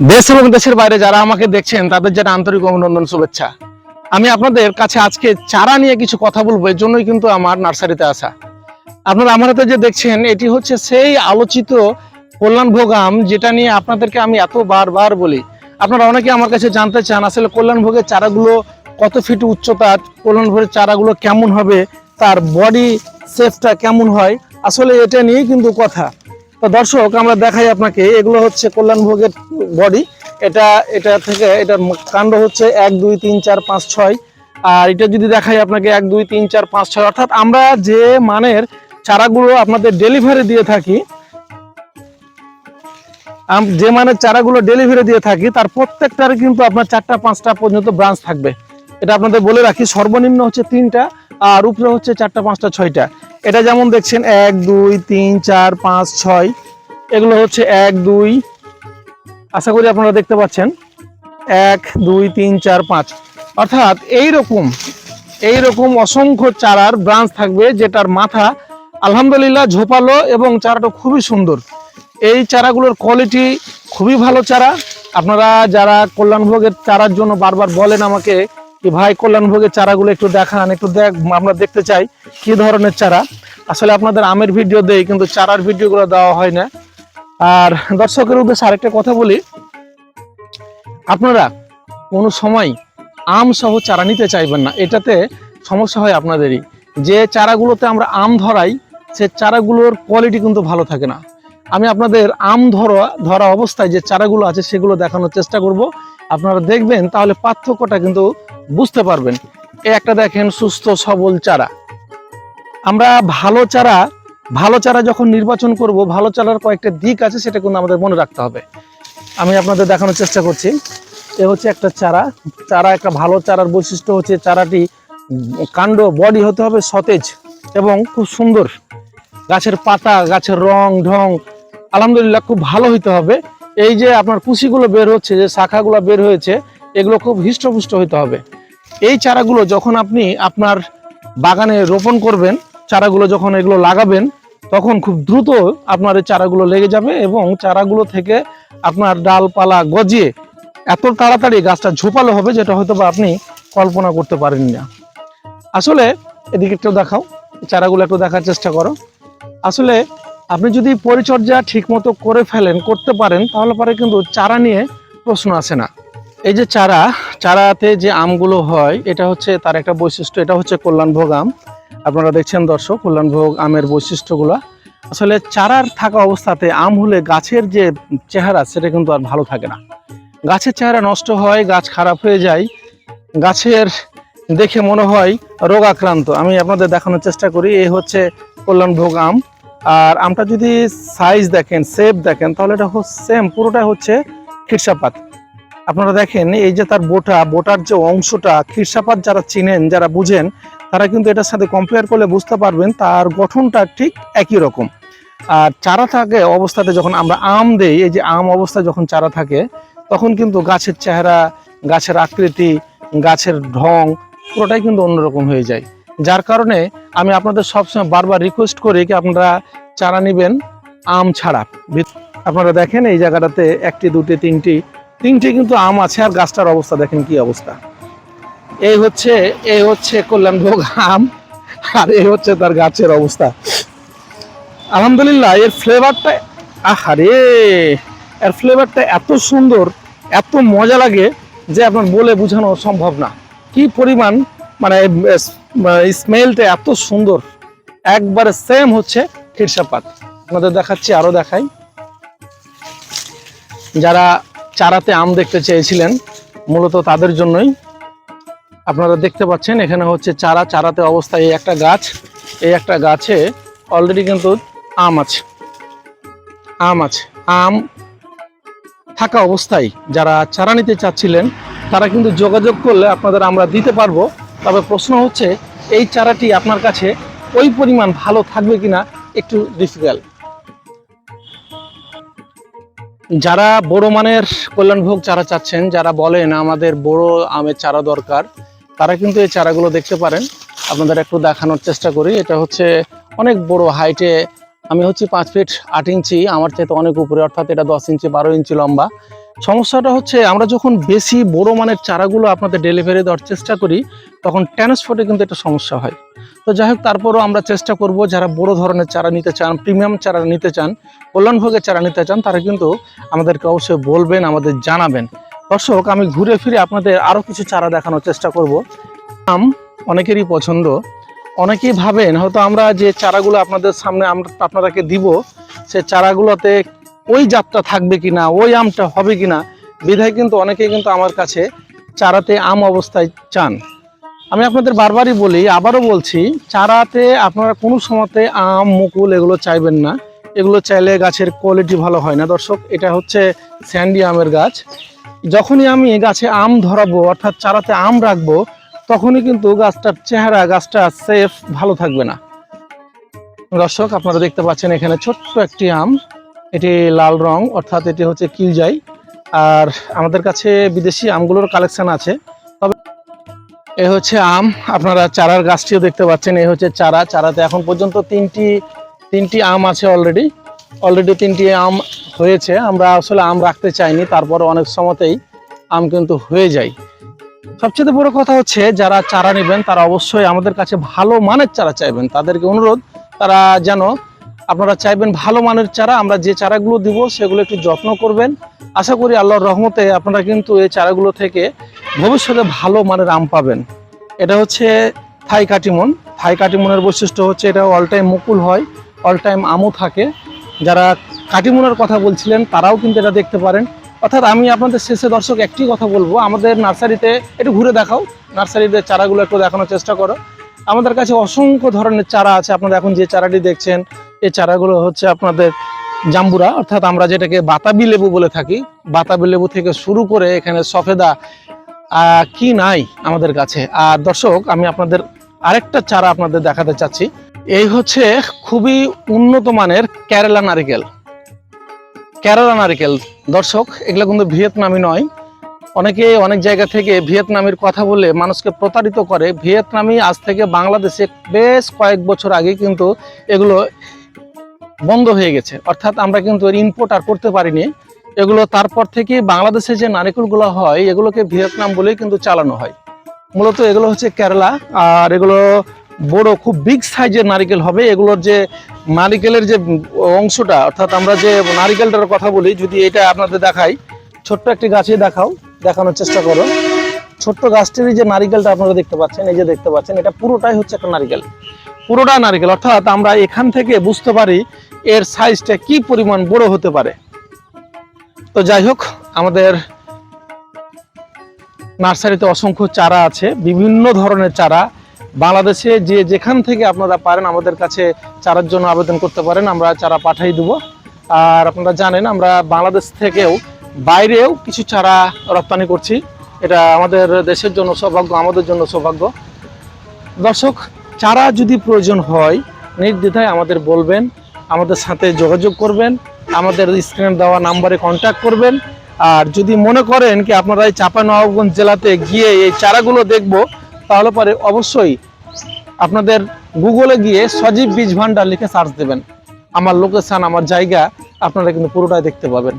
দেশ এবং দেশের বাইরে যারা আমাকে দেখছেন, তাদের যারা আন্তরিক অভিনন্দন, শুভেচ্ছা। আমি আপনাদের কাছে আজকে চারা নিয়ে কিছু কথা বলব, এর জন্যই কিন্তু আমার নার্সারিতে আসা। আপনারা আমার হাতে যে দেখছেন, এটি হচ্ছে সেই আলোচিত কল্যাণভোগ আম যেটা নিয়ে আপনাদেরকে আমি এত বারবার বলি। আপনারা অনেকে আমার কাছে জানতে চান, আসলে কল্যাণভোগের চারাগুলো কত ফিট উচ্চতা কল্যাণভোগের চারাগুলো কেমন হবে, তার বডি সেফটা কেমন হয়? আসলে এটা নিয়েই কিন্তু কথা। তো দর্শক, আমরা দেখাই আপনাকে, এগুলো হচ্ছে কল্যাণভোগের বডি এটা এটা থেকে এটা কাণ্ড হচ্ছে এক, দুই, তিন, চার, পাঁচ, ছয়। আর এটা যদি দেখাই আপনাকে, এক, দুই, তিন, চার, পাঁচ, ছয়, অর্থাৎ আমরা যে মানের চারাগুলো আপনাদের ডেলিভারি দিয়ে থাকি যে মানের চারাগুলো ডেলিভারি দিয়ে থাকি, তার প্রত্যেকটার কিন্তু আপনার চারটা, পাঁচটা পর্যন্ত ব্রাঞ্চ থাকবে। এটা আপনাদের বলে রাখি, সর্বনিম্ন হচ্ছে তিনটা, আর উপরে হচ্ছে চারটা, পাঁচটা, ছয়টা। এটা যেমন দেখছেন, এক, দুই, তিন, চার, পাঁচ, ছয়। এগুলো হচ্ছে এক, দুই। আশা করি আপনারা দেখতে পাচ্ছেন। এক, দুই, তিন, চার, পাঁচ। অর্থাৎ এই রকম এই রকম অসংখ্য চারার ব্রাঞ্চ থাকবে যেটার মাথা আলহামদুলিল্লাহ ঝোপালো এবং চারাটা খুবই সুন্দর। এই চারাগুলোর কোয়ালিটি খুবই ভালো চারা। আপনারা যারা কল্যাণভোগের চারার জন্য বারবার বলেন আমাকে ভাই কল্যাণভোগের চারাগুলো একটু দেখান, একটু দেখ, আমরা দেখতে চাই কি ধরনের চারা। আসলে আপনাদের আমের ভিডিও দেই, কিন্তু চারার ভিডিওগুলো দেওয়া হয় না। আর দর্শকের উদ্দেশ্যে আরেকটা কথা বলি। আপনারা কোনো সময় আম সহ চারা নিতে চাইবেন না, এটাতে সমস্যা হয় আপনাদেরই। যে চারাগুলোতে আমরা আম ধরাই, সে চারাগুলোর কোয়ালিটি কিন্তু ভালো থাকে না। আমি আপনাদের আম ধরা ধরা অবস্থায় যে চারাগুলো আছে, সেগুলো দেখানোর চেষ্টা করব। আপনারা দেখবেন, তাহলে পার্থক্যটা কিন্তু বুঝতে পারবেন। এই একটা দেখেন সুস্থ, সবল চারা। আমরা ভালো চারা ভালো চারা যখন নির্বাচন করব, ভালো চারার কয়েকটা দিক আছে, সেটা কিন্তু আমাদের মনে রাখতে হবে। আমি আপনাদের দেখানোর চেষ্টা করছি। এ হচ্ছে একটা চারা। চারা একটা ভালো চারার বৈশিষ্ট্য হচ্ছে চারাটি কাণ্ড, বডি হতে হবে সতেজ এবং খুব সুন্দর। গাছের পাতা, গাছের রং, ঢং, আলহামদুলিল্লাহ খুব ভালো হইতে হবে। এই যে আপনার কুশিগুলো বের হচ্ছে, যে শাখাগুলো বের হয়েছে, এগুলো খুব হৃষ্টপুষ্ট হইতে হবে। এই চারাগুলো যখন আপনি আপনার বাগানে রোপণ করবেন, চারাগুলো যখন এগুলো লাগাবেন, তখন খুব দ্রুত আপনার এই চারাগুলো লেগে যাবে এবং চারাগুলো থেকে আপনার ডালপালা গজিয়ে এত তাড়াতাড়ি গাছটা ঝোপালো হবে, যেটা হয়তো বা আপনি কল্পনা করতে পারেন না। আসলে এদিকে একটু দেখাও চারাগুলো একটু দেখার চেষ্টা করো। আসলে আপনি যদি পরিচর্যা ঠিকমতো করে ফেলেন, করতে পারেন, তাহলে পরে কিন্তু চারা নিয়ে প্রশ্ন আসে না। এই যে চারা, চারাতে যে আমগুলো হয়, এটা হচ্ছে তার একটা বৈশিষ্ট্য, এটা হচ্ছে কল্যাণভোগ আম। আপনারা দেখছেন দর্শক, কল্যাণভোগ আমের বৈশিষ্ট্যগুলো। আসলে চারার থাকা অবস্থাতে আম হলে গাছের যে চেহারা, সেটা কিন্তু আর ভালো থাকে না। গাছের চেহারা নষ্ট হয়, গাছ খারাপ হয়ে যায়। গাছের দেখে মনে হয় রোগাক্রান্ত। আমি আপনাদের দেখানোর চেষ্টা করি এই হচ্ছে কল্যাণভোগ আম। আর আমটা যদি সাইজ দেখেন শেপ দেখেন, তাহলে এটা সেম পুরোটা হচ্ছে খিরসাপাত আপনারা দেখেন, এই যে তার বোটা, বোটার যে অংশটা খিরসাপাত যারা চিনেন, যারা বুঝেন, তারা কিন্তু এটার সাথে কম্পেয়ার করলে বুঝতে পারবেন তার গঠনটা ঠিক একই রকম। আর চারা থাকে অবস্থাতে যখন আমরা আম দেই, এই যে আম অবস্থায় যখন চারা থাকে, তখন কিন্তু গাছের চেহারা, গাছের আকৃতি, গাছের ঢং পুরোটাই কিন্তু অন্যরকম হয়ে যায়। যার কারণে আমি আপনাদের সবসময় বারবার রিকোয়েস্ট করি কি আপনারা চারা নেবেন আম ছাড়া। আপনারা দেখেন এই জায়গাটাতে একটি, দুটি, তিনটি তিনটি কিন্তু আম আছে আর গাছটার অবস্থা দেখেন কি অবস্থা। এই হচ্ছে এই হচ্ছে কল্যাণভোগ আম আর এই হচ্ছে তার গাছের অবস্থা। আলহামদুলিল্লাহ, এর ফ্লেভারটা আহারে, এর ফ্লেভারটা এত সুন্দর, এত মজা লাগে যে আপনার বলে বোঝানো সম্ভব না। কি পরিমাণ মানে স্মেলটা এত সুন্দর। একবারে সেম হচ্ছে খিরসাপাত আপনাদের দেখাচ্ছি, আরও দেখাই। যারা চারাতে আম দেখতে চেয়েছিলেন, মূলত তাদের জন্যই। আপনারা দেখতে পাচ্ছেন, এখানে হচ্ছে চারা, চারাতে অবস্থায় এই একটা গাছ। এই একটা গাছে অলরেডি কিন্তু আম আছে। আম আছে। আম থাকা অবস্থায় যারা চারা নিতে চাচ্ছিলেন, তারা কিন্তু যোগাযোগ করলে আপনাদের আমরা দিতে পারব। তবে প্রশ্ন হচ্ছে, এই চারাটি আপনার কাছে ওই পরিমাণ ভালো থাকবে কিনা একটু ডিফিকাল্ট যারা বড় মানের কল্যাণভোগ চারা চাচ্ছেন, যারা বলেন আমাদের বড় আমের চারা দরকার, তারা কিন্তু এই চারাগুলো দেখতে পারেন। আপনাদের একটু দেখানোর চেষ্টা করি। এটা হচ্ছে অনেক বড় হাইটে আমি হচ্ছে পাঁচ ফিট আট ইঞ্চি, আমার চাইতে অনেক উপরে, অর্থাৎ এটা দশ ইঞ্চি, বারো ইঞ্চি লম্বা। সমস্যাটা হচ্ছে, আমরা যখন বেশি বড় মানের চারাগুলো আপনাদের ডেলিভারি দেওয়ার চেষ্টা করি, তখন ট্রান্সপোর্টে কিন্তু একটা সমস্যা হয়। তো যাই হোক, তারপরও আমরা চেষ্টা করব, যারা বড় ধরনের চারা নিতে চান প্রিমিয়াম চারা নিতে চান কল্যাণভোগের চারা নিতে চান, তারা কিন্তু আমাদেরকে অবশ্যই বলবেন, আমাদের জানাবেন। দর্শক, আমি ঘুরে ফিরে আপনাদের আরও কিছু চারা দেখানোর চেষ্টা করব। আম অনেকেরই পছন্দ। অনেকেই ভাবেন, হয়তো আমরা যে চারাগুলো আপনাদের সামনে আমরা আপনাদেরকে দিব, সে চারাগুলোতে ওই জাতটা থাকবে কি না ওই আমটা হবে কি না বিধায় কিন্তু অনেকেই কিন্তু আমার কাছে চারাতে আম অবস্থায় চান। আমি আপনাদের বারবারই বলি, আবারও বলছি, চারাতে আপনারা কোনো সময়তে আম, মুকুল এগুলো চাইবেন না। এগুলো চাইলে গাছের কোয়ালিটি ভালো হয় না। দর্শক, এটা হচ্ছে স্যান্ডি আমের গাছ। যখনই আমি গাছে আম ধরাবো, অর্থাৎ চারাতে আম রাখব তখনই কিন্তু গাছটার চেহারা, গাছটা সেফ ভালো থাকবে না। দর্শক, আপনারা দেখতে পাচ্ছেন এখানে ছোট্ট একটি আম। এটি লাল রং, অর্থাৎ এটি হচ্ছে কিলজাই। আর আমাদের কাছে বিদেশি আমগুলোর কালেকশন আছে। তবে এ হচ্ছে আম। আপনারা চারার গাছটিও দেখতে পাচ্ছেন এই হচ্ছে চারা। চারাতে এখন পর্যন্ত তিনটি তিনটি আম আছে অলরেডি অলরেডি তিনটি আম হয়েছে। আমরা আসলে আম রাখতে চাইনি তারপরে অনেক সময়তেই আম কিন্তু হয়ে যায়। সবচেয়ে বড় কথা হচ্ছে, যারা চারা নেবেন, তারা অবশ্যই আমাদের কাছে ভালো মানের চারা চাইবেন। তাদেরকে অনুরোধ, তারা যেন আপনারা চাইবেন ভালো মানের চারা, আমরা যে চারাগুলো দিব, সেগুলো একটু যত্ন করবেন। আশা করি আল্লাহর রহমতে আপনারা কিন্তু এই চারাগুলো থেকে ভবিষ্যতে ভালো মানের আম পাবেন। এটা হচ্ছে থাই কাটিমন থাই কাটিমনের বৈশিষ্ট্য হচ্ছে, এটা অল টাইম মুকুল হয় অল টাইম আমও থাকে। যারা কাটিমনের কথা বলছিলেন, তারাও কিন্তু এটা দেখতে পারেন। অর্থাৎ আমি আপনাদের শেষে দর্শক একটি কথা বলব। আমাদের নার্সারিতে, একটু ঘুরে দেখাও। নার্সারিতে চারাগুলো একটু দেখানোর চেষ্টা করো। আমাদের কাছে অসংখ্য ধরনের চারা আছে। আপনারা এখন যে চারাটি দেখছেন, এই চারাগুলো হচ্ছে আপনাদের জাম্বুরা। অর্থাৎ আমরা যেটাকে বাতাবি লেবু বলে থাকি। বাতাবি লেবু থেকে শুরু করে এখানে সফেদা কি নাই আমাদের কাছে। আর দর্শক, আমি আপনাদের আরেকটা চারা আপনাদের দেখাতে চাচ্ছি। এই হচ্ছে খুবই উন্নত মানের কেরালা নারিকেল। কেরালা নারিকেল। দর্শক, এগুলো কিন্তু ভিয়েতনামি নয়। অনেকে অনেক জায়গা থেকে ভিয়েতনামের কথা বলে মানুষকে প্রতারিত করে। ভিয়েতনামি আজ থেকে বাংলাদেশে বেশ কয়েক বছর আগে কিন্তু এগুলো বন্ধ হয়ে গেছে। অর্থাৎ আমরা কিন্তু এর ইম্পোর্ট আর করতে পারিনি। এগুলো তারপর থেকে বাংলাদেশে যে নারিকেলগুলো হয়, এগুলোকে ভিয়েতনাম বলেই কিন্তু চালানো হয়। মূলত এগুলো হচ্ছে কেরালা, আর এগুলো বড়, খুব বিগ সাইজের নারিকেল হবে। এগুলোর যে নারিকেলের যে অংশটা, অর্থাৎ আমরা যে নারিকেলটার কথা বলি, যদি এটা আপনাদের দেখাই, ছোট্ট একটি গাছে দেখাও, দেখানোর চেষ্টা করো। ছোট্ট গাছটির যে নারিকেলটা আপনারা দেখতে পাচ্ছেন, এই যে দেখতে পাচ্ছেন, এটা পুরোটাই হচ্ছে একটা নারিকেল। পুরোটা নারিকেল, অর্থাৎ আমরা এখান থেকে বুঝতে পারি এর সাইজটা কি পরিমাণ বড় হতে পারে। তো যাই হোক, আমাদের নার্সারিতে অসংখ্য চারা আছে, বিভিন্ন ধরনের চারা। বাংলাদেশে যে যেখান থেকে আপনারা পারেন আমাদের কাছে চারার জন্য আবেদন করতে পারেন, আমরা চারা পাঠাই দেবো। আর আপনারা জানেন, আমরা বাংলাদেশ থেকেও বাইরেও কিছু চারা রপ্তানি করছি। এটা আমাদের দেশের জন্য সৌভাগ্য, আমাদের জন্য সৌভাগ্য। দর্শক, চারা যদি প্রয়োজন হয়, নির্দ্বিধায় আমাদের বলবেন, আমাদের সাথে যোগাযোগ করবেন, আমাদের স্ক্রিনে দেওয়া নাম্বারে কন্ট্যাক্ট করবেন। আর যদি মনে করেন কি আপনারা এই চাঁপানবাবগঞ্জ জেলাতে গিয়ে এই চারাগুলো দেখব তাহলে পরে অবশ্যই আপনাদের গুগলে গিয়ে সজীব বীজ ভান্ডার লিখে সার্চ দেবেন। আমার লোকেশান আমার জায়গা, আপনারা কিন্তু পুরোটাই দেখতে পাবেন।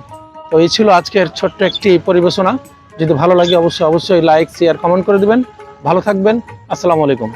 তো এই ছিল আজকের ছোট্ট একটি পরিবেশনা। যদি ভালো লাগে অবশ্যই অবশ্যই লাইক শেয়ার কমেন্ট করে দেবেন। ভালো থাকবেন। আসসালামু আলাইকুম।